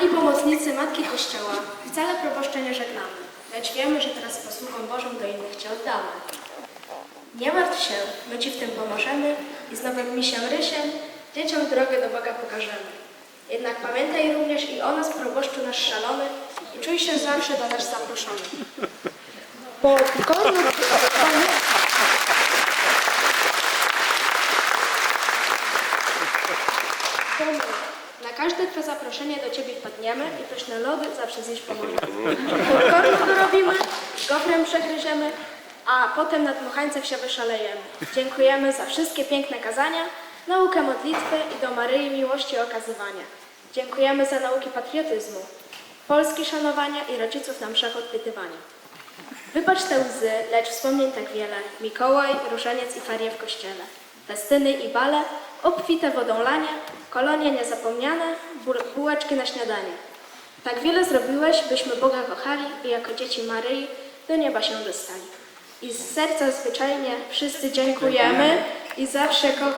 Kochani pomocnicy Matki Kościoła, wcale proboszcza nie żegnamy, lecz wiemy, że teraz posługą Bożą do innych Cię oddamy. Nie martw się, my Ci w tym pomożemy i z nowym misiem Rysiem dzieciom drogę do Boga pokażemy. Jednak pamiętaj również i o nas, proboszczu nasz szalony, i czuj się zawsze do nas zaproszony. Bo pokorny my. Na każde Twe zaproszenie do Ciebie wpadniemy i pyszne lody zawsze zjeść pomożemy. Popcornu dorobimy, gofrem przegryziemy, a potem na dmuchańcach się wyszalejemy. Dziękujemy za wszystkie piękne kazania, naukę modlitwy i do Maryi miłości okazywania. Dziękujemy za nauki patriotyzmu, Polski szanowania i rodziców na mszach odpytywania. Wybacz te łzy, lecz wspomnień tak wiele. Mikołaj, różaniec i farie w kościele. Festyny i bale, obfite wodą lanie, kolonie niezapomniane, bu- bułeczki na śniadanie. Tak wiele zrobiłeś, byśmy Boga kochali i jako dzieci Maryi do nieba się dostali. I z serca zwyczajnie wszyscy dziękujemy i zawsze kochamy.